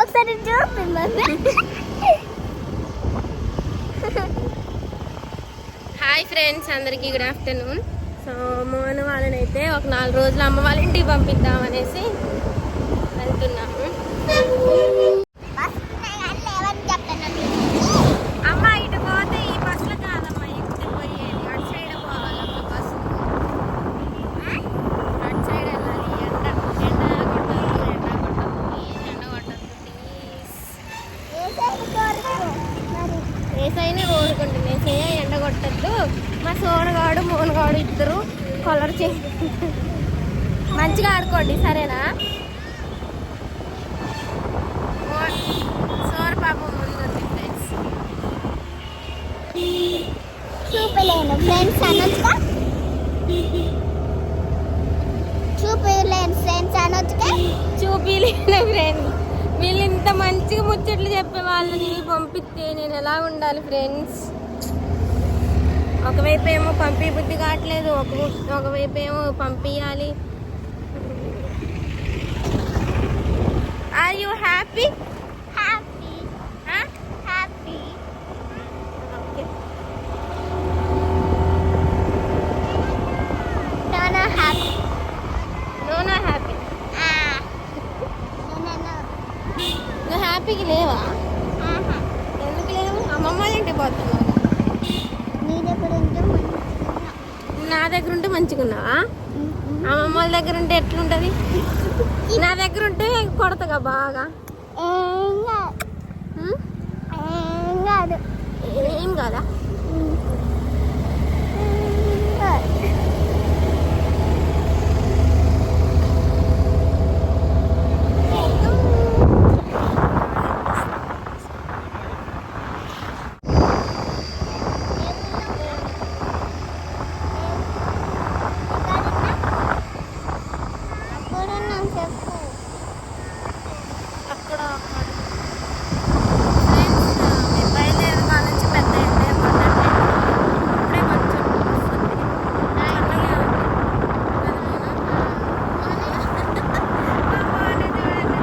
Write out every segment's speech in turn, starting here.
ఒకసారి చూపి hi friends అందరికీ గుడ్ ఆఫ్టర్నూన్ సో మోహన్ వాళ్ళని అయితే ఒక నాలుగు రోజులు అమ్మ వాళ్ళ ఇంటికి పంపిద్దాం అనేసి వెళ్తున్నాము అమ్మ ఇటు పోతే ఈ బస్సులో కాదమ్మా ఎక్కితే పోయేది అటు సైడ్ పోవాలమ్మ బస్సు అటు సైడ్ వెళ్ళాలి ఎండ ఎండ కొట్టదు ఎండ కొట్టదు ప్లీజ్ ఎండ కొట్టదు ప్లీజ్ ఏసైనా కోరుకుంటుంది ఏసయ్య ఎండ కొట్టద్దు మా సోనగాడు మోనగాడు ఇద్దరు కలర్ చే మంచిగా ఆడుకోండి సరేనా సోన పాపం ముందు ఫ్రెండ్స్ చూపలేను. ఫ్రెండ్స్ అనొచ్చుగా? చూపలేను ఫ్రెండ్స్ అనొచ్చుగా? చూపిలేను ఫ్రెండ్స్. వీళ్ళు ఇంత మంచిగా ముచ్చట్లు చెప్పే వాళ్ళని పంపిస్తే నేను ఎలా ఉండాలి ఫ్రెండ్స్? ఒకవైపు ఏమో పంపి బుద్ధి కావట్లేదు ఒక ఒకవైపు ఏమో పంపించాలి are you happy happy happy no నా హ్యాపీ Ah. No, no, నువ్వు హ్యాపీకి లేవా? no. ఎందుకు లేవు? అమ్మమ్మ ఇంటికి పోతున్నావు? నీ దగ్గర ఉంటే మంచిగా. నా దగ్గర ఉంటే మంచిగా ఉన్నావా అమ్మమ్మ వాళ్ళ దగ్గర ఉంటే ఎట్లుంటది? నా దగ్గర ఉంటే కొడతగా బాగా ఏం కాదా ఏం కాదు. ఎక్కడున్నా చెప్పు అక్కడ ఫ్రెండ్స్ బయలుదేరి కాడ నుంచి పెద్ద ఎండే పడ్డట్టే ఇప్పుడే కొంచెం వస్తుంది అలాగే ఉంది. అమ్మా, అనేది చూడండి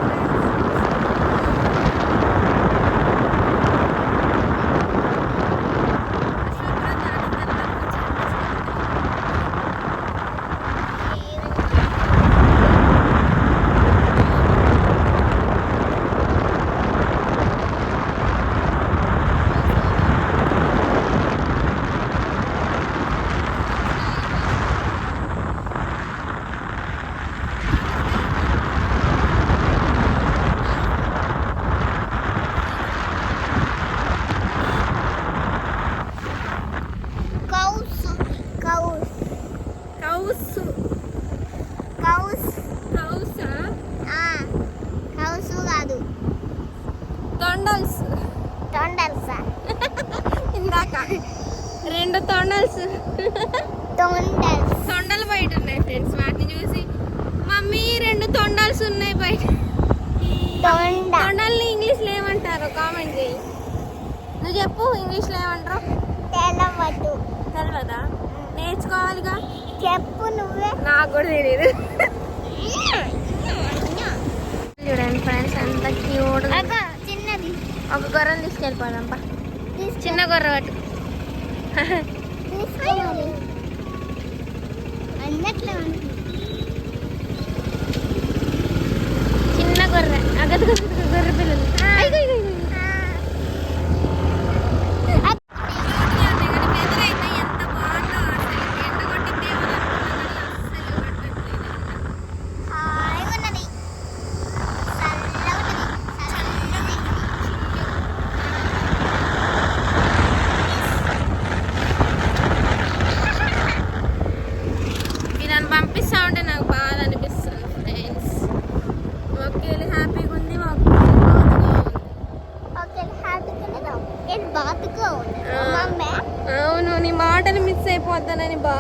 కౌసు కౌస్ కౌసు కౌస్ కౌసా ఆ, కౌసు కాదు తొండల్స్ తొండల్సా ఇందాక రెండు తొండల్స్. తొండల్స్. తొండలు బయట ఉన్నాయి ఫ్రెండ్స్ వాటిని చూసి మమ్మీ రెండు తొండల్స్ ఉన్నాయి బయట. తొండ. తొండల్ని ఇంగ్లీష్లో ఏమంటారు? కామెంట్ చేయి. నువ్వు చెప్పు ఇంగ్లీష్లో ఏమంటారు? తెలవదు. తెలియదా నేర్చుకోవాలిగా? చెప్పు నువ్వే. నాకు కూడా తెలియదు చూడండి ఫ్రెండ్స్ ఎంత క్యూట్ చిన్నది. ఒక గొర్రెని తీసుకెళ్ళిపోదాంపా తీసుకో చిన్న గొర్రె పట్టు తీసుకో మరి అన్నట్లే ఉంటుంది చిన్న గొర్రె అగదు గొర్రె పిల్లలు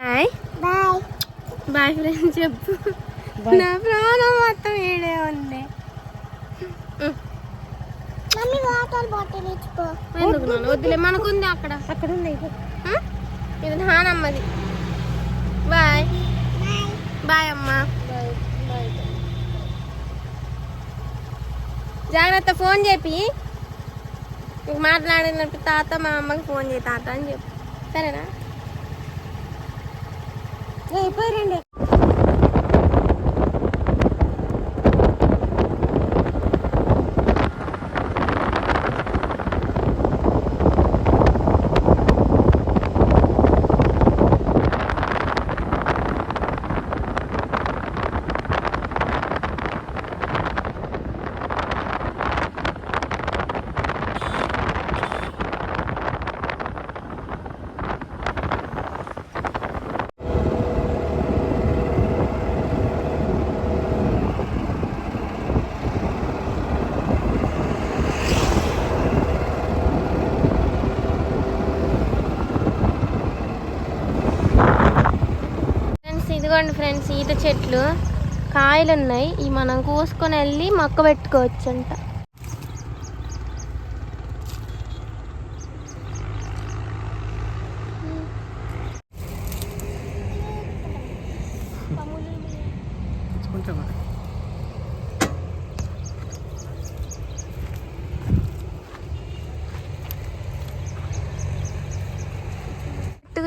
బాయ్ బాయ్ బాయ్ ఫ్రెండ్స్ చెప్పు. నా ప్రాణం మొత్తం ఏడే ఉంది. మమ్మీ వాటర్ బాటిల్ ఎందుకు నాన్న? వద్దులే మనకుంది అక్కడ. అక్కడ ఉంది ఇది నానమ్మది. బాయ్ బాయ్ అమ్మా. జాగ్రత్త ఫోన్ చెప్పి నీకు మాట్లాడినప్పుడు తాత మా అమ్మకి ఫోన్ చేయి తాత అని చెప్పు. సరేనా? అయిపోయారండి. రండి ఇదిగోండి ఫ్రెండ్స్ ఈత చెట్లు. కాయలు ఉన్నాయి ఇవి మనం కోసుకొని వెళ్ళి మొక్క పెట్టుకోవచ్చు అంట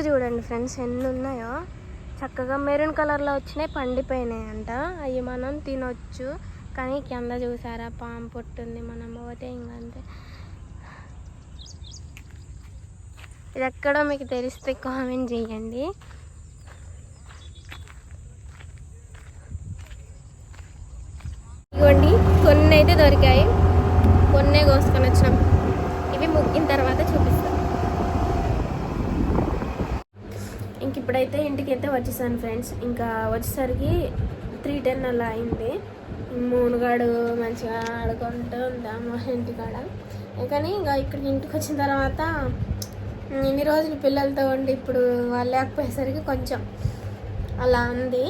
చూడండి ఫ్రెండ్స్ ఎన్ని ఉన్నాయో చక్కగా మెరూన్ కలర్లో వచ్చినాయి పండిపోయినాయి అంట అవి మనం తినొచ్చు. కానీ కింద చూసారా పాము పొట్టుంది మనం పోతే ఇంకంతే ఇది ఎక్కడో మీకు తెలిస్తే కామెంట్ చేయండి. ఇవ్వండి కొన్ని అయితే దొరికాయి. కొన్నే కోసుకొని వచ్చినాం. ఇవి ముగ్గిన తర్వాత చూపి ఇంక ఇప్పుడైతే ఇంటికి అయితే వచ్చేసాను ఫ్రెండ్స్. ఇంకా వచ్చేసరికి త్రీ టెన్ అలా అయింది. మూనుగాడు మంచిగా ఆడుకుంటూ ఉంటాము ఇంటికాడ. కానీ ఇంకా ఇక్కడికి ఇంటికి వచ్చిన తర్వాత ఇన్ని రోజులు పిల్లలతో ఉండి ఇప్పుడు వాళ్ళు లేకపోయేసరికి కొంచెం అలా ఉంది.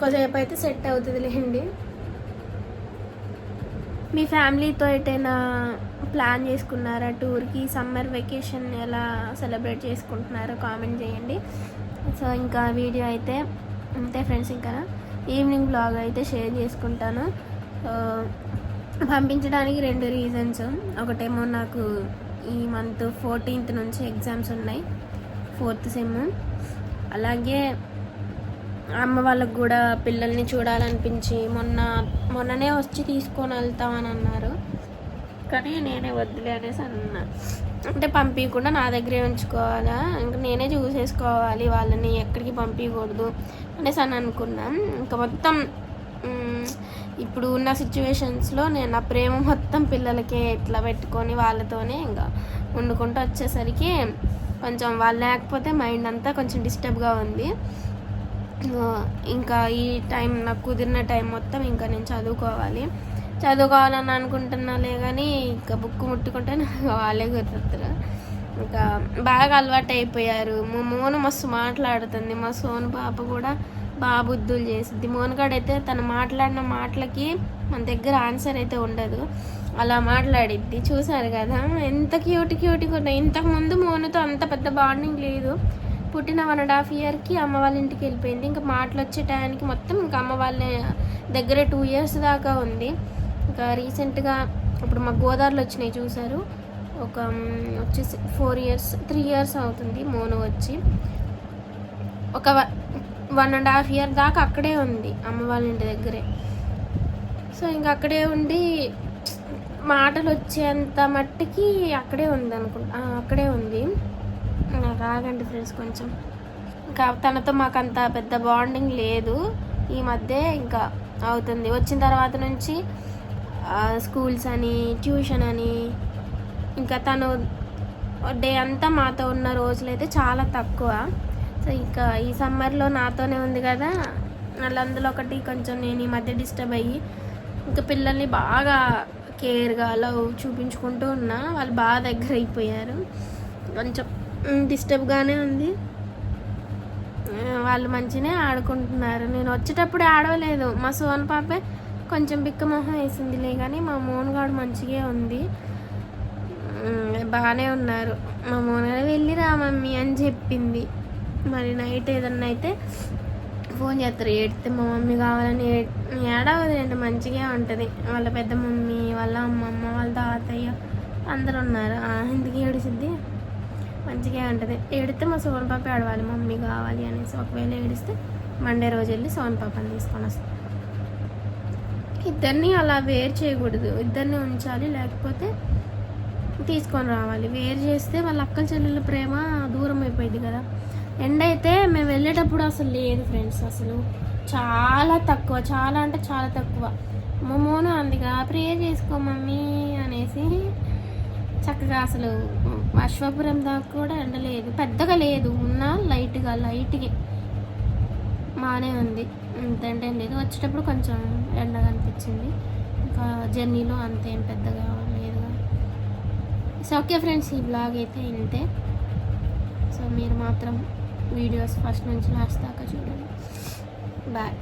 కొద్దిసేపు అయితే సెట్ అవుతుంది లేండి మీ ఫ్యామిలీతో ఎటైనా ప్లాన్ చేసుకున్నారా? టూర్కి సమ్మర్ వెకేషన్ ఎలా సెలబ్రేట్ చేసుకుంటున్నారో కామెంట్ చేయండి. సో ఇంకా వీడియో అయితే అంతే ఫ్రెండ్స్ ఇంకా ఈవినింగ్ బ్లాగ్ అయితే షేర్ చేసుకుంటాను. పంపించడానికి రెండు రీజన్స్. ఒకటేమో నాకు ఈ మంత్ ఫోర్టీన్త్ నుంచి ఎగ్జామ్స్ ఉన్నాయి ఫోర్త్ సెమ్. అలాగే అమ్మ వాళ్ళకు కూడా పిల్లల్ని చూడాలనిపించి మొన్న మొన్ననే వచ్చి తీసుకొని వెళ్తామని అన్నారు. కానీ నేనే వద్దులే అనేసి అన్నా. అంటే పంపించకుండా నా దగ్గరే ఉంచుకోవాలా? ఇంకా నేనే చూసేసుకోవాలి వాళ్ళని ఎక్కడికి పంపించకూడదు అనేసి అని అనుకున్నాం. ఇంకా మొత్తం ఇప్పుడు ఉన్న సిచ్యువేషన్స్లో నేను నా ప్రేమ మొత్తం పిల్లలకే ఇట్లా పెట్టుకొని వాళ్ళతోనే ఇంకా వండుకుంటూ వచ్చేసరికి కొంచెం వాళ్ళు లేకపోతే మైండ్ అంతా కొంచెం డిస్టర్బ్గా ఉంది. ఇంకా ఈ టైం నాకు కుదిరిన టైం మొత్తం ఇంకా నేను చదువుకోవాలి. చదువుకోవాలని అనుకుంటున్నాలే కానీ ఇంకా బుక్ ముట్టుకుంటే నాకు వాళ్ళే గుర్తొస్తారు ఇంకా బాగా అలవాటు అయిపోయారు మా మోను మస్తు మాట్లాడుతుంది. మా సోను పాప కూడా బాగా బుద్ధులు చేసింది మోనగాడైతే తను మాట్లాడిన మాటలకి మన దగ్గర ఆన్సర్ అయితే ఉండదు. అలా మాట్లాడిద్ది. చూసారు కదా ఎంత క్యూట్ క్యూట్గా ఉన్నాయి. ఇంతకుముందు మోనుతో అంత పెద్ద బాండింగ్ లేదు. పుట్టిన వన్ అండ్ హాఫ్ ఇయర్కి అమ్మ వాళ్ళ ఇంటికి వెళ్ళిపోయింది. ఇంకా మాటలు వచ్చే టయానికి మొత్తం ఇంకా అమ్మ వాళ్ళ దగ్గర టూ ఇయర్స్ దాకా ఉంది. ఇంకా రీసెంట్గా ఇప్పుడు మా గోదావరిలో వచ్చినాయి చూసారు ఒక వచ్చేసి ఫోర్ ఇయర్స్ త్రీ ఇయర్స్ అవుతుంది మోను వచ్చి. ఒక వన్ అండ్ హాఫ్ ఇయర్ దాకా అక్కడే ఉంది అమ్మ వాళ్ళ ఇంటి దగ్గరే. సో ఇంకా అక్కడే ఉండి మాటలు వచ్చేంత మట్టికి అక్కడే ఉంది అనుకుంటా అక్కడే ఉంది. రాగండి ఫ్రెండ్స్ కొంచెం. ఇంకా తనతో మాకు అంత పెద్ద బాండింగ్ లేదు. ఈ మధ్య ఇంకా అవుతుంది. వచ్చిన తర్వాత నుంచి స్కూల్స్ అని ట్యూషన్ అని. ఇంకా తను డే అంతా మాతో ఉన్న రోజులైతే చాలా తక్కువ. సో ఇంకా ఈ సమ్మర్లో నాతోనే ఉంది కదా. మళ్ళీ అందులో ఒకటి కొంచెం నేను ఈ మధ్య డిస్టర్బ్ అయ్యి ఇంకా పిల్లల్ని బాగా కేర్గా లవ్ చూపించుకుంటూ ఉన్నా వాళ్ళు బాగా దగ్గర అయిపోయారు. కొంచెం డిస్టర్బ్గానే ఉంది. వాళ్ళు మంచిగానే ఆడుకుంటున్నారు. నేను వచ్చేటప్పుడు ఆడవలేదు. మా సోన్ పాపే కొంచెం బిక్క మొహం వేసిందిలే కానీ మా మోన్గాడు మంచిగా ఉంది. బాగానే ఉన్నారు. మా మోనగాడు వెళ్ళిరా మమ్మీ అని చెప్పింది. మరి నైట్ ఏదన్నా అయితే ఫోన్ చేస్తారు. ఏడితే మా మమ్మీ కావాలని ఏ- అంటే మంచిగా ఉంటుంది. వాళ్ళ పెద్ద మమ్మీ వాళ్ళ అమ్మమ్మ వాళ్ళ తాతయ్య అందరు ఉన్నారు. ఎందుకు ఏడిసిద్ది మంచిగా ఉంటుంది. ఏడితే మా సోన్ పాప ఏడవాలి మమ్మీ కావాలి అనేసి ఒకవేళ ఏడిస్తే మండే రోజు వెళ్ళి సోన్ పాపని తీసుకొని వస్తాం. ఇద్దరిని అలా వేరు చేయకూడదు. ఇద్దరిని ఉంచాలి లేకపోతే తీసుకొని రావాలి. వేరు చేస్తే వాళ్ళ అక్కల చెల్లెల ప్రేమ దూరం అయిపోయింది కదా. ఎండ అయితే మేము వెళ్ళేటప్పుడు అసలు లేదు ఫ్రెండ్స్ అసలు చాలా తక్కువ చాలా అంటే చాలా తక్కువ. మమ్మోను అందుగా ప్రేయర్ చేసుకో మమ్మీ అనేసి చక్కగా అసలు అశ్వపురం దాకా కూడా ఎండ లేదు. పెద్దగా లేదు ఉన్నా లైట్గా లైట్గా బాగానే ఉంది. ఇంత ఎండ లేదు. వచ్చేటప్పుడు కొంచెం ఎండగా అనిపించింది. ఇంకా జర్నీలో అంతేం పెద్దగా లేదుగా. సో ఓకే ఫ్రెండ్స్ ఈ బ్లాగ్ అయితే ఇంతే. సో మీరు మాత్రం వీడియోస్ ఫస్ట్ నుంచి లాస్ట్ దాకా చూడండి. బాయ్.